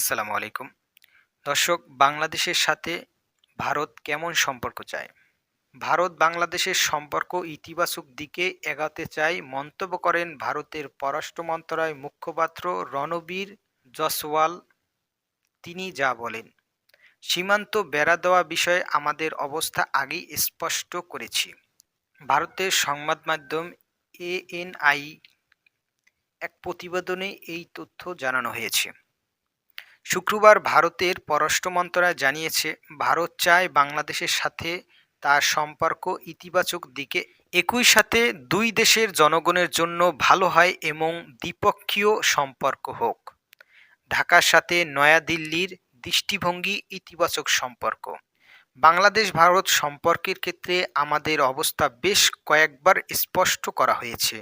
আসসালামু আলাইকুম। দর্শক, বাংলাদেশের সাথে ভারত কেমন সম্পর্ক চায়? ভারত বাংলাদেশের সম্পর্ক ইতিবাচক দিকে এগাতে চায় মন্তব্য করেন ভারতের পররাষ্ট্র মন্ত্রণালয় মুখপাত্র রণবীর জসওয়াল তিনি যা বলেন, সীমান্ত বেড়া দেওয়া বিষয়ে আমাদের অবস্থা আগেই স্পষ্ট করেছি। ভারতের সংবাদ মাধ্যম এএনআই এক প্রতিবেদনে এই তথ্য জানানো হয়েছে। শুক্রবার ভারতের পররাষ্ট্র মন্ত্রণালয় জানিয়েছে, ভারত চায় বাংলাদেশের সাথে তার সম্পর্ক ইতিবাচক দিকে একই সাথে দুই দেশের জনগণের জন্য ভালো হয় এবং দ্বিপক্ষীয় সম্পর্ক হোক। ঢাকার সাথে নয়াদিল্লির দৃষ্টিভঙ্গি ইতিবাচক সম্পর্ক। বাংলাদেশ ভারত সম্পর্কের ক্ষেত্রে আমাদের অবস্থা বেশ কয়েকবার স্পষ্ট করা হয়েছে।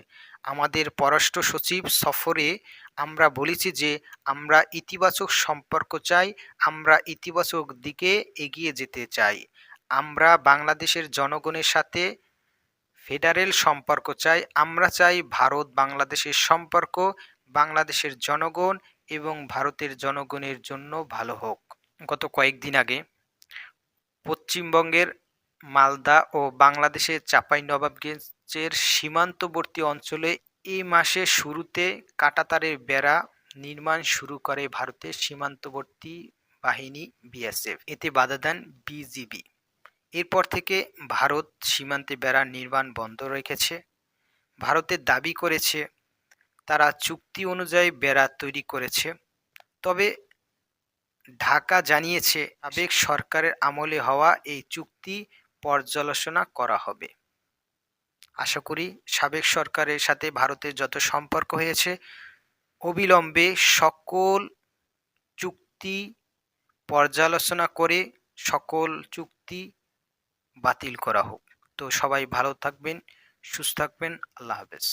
আমাদের পররাষ্ট্র সচিব সফরে আমরা বলেছি যে আমরা ইতিবাচক সম্পর্ক চাই, আমরা ইতিবাচক দিকে এগিয়ে যেতে চাই। আমরা বাংলাদেশের জনগণের সাথে ফেডারেল সম্পর্ক চাই, আমরা চাই ভারত বাংলাদেশের সম্পর্ক, বাংলাদেশের জনগণ এবং ভারতের জনগণের জন্য ভালো হোক। গত কয়েকদিন আগে পশ্চিমবঙ্গের মালদা ও বাংলাদেশের চাঁপাইনবাবগঞ্জের সীমান্তবর্তী অঞ্চলে এই মাসের শুরুতে কাঁটাতারের বেড়া নির্মাণ শুরু করে ভারতের সীমান্তবর্তী বাহিনী বিএসএফ। এতে বাধা দেন বিজিবি। এরপর থেকে ভারত সীমান্তে বেড়া নির্মাণ বন্ধ রেখেছে। ভারতের দাবি করেছে, তারা চুক্তি অনুযায়ী বেড়া তৈরি করেছে। তবে ঢাকা জানিয়েছে, আবেগ সরকারের আমলে হওয়া এই চুক্তি পর্যালোচনা করা হবে। আশা করি সাবেক সরকারের সাথে ভারতের যত সম্পর্ক হয়েছে, অবিলম্বে সকল চুক্তি পর্যালোচনা করে সকল চুক্তি বাতিল করা হোক। তো সবাই ভালো থাকবেন, সুস্থ থাকবেন, আল্লাহ হাফেজ।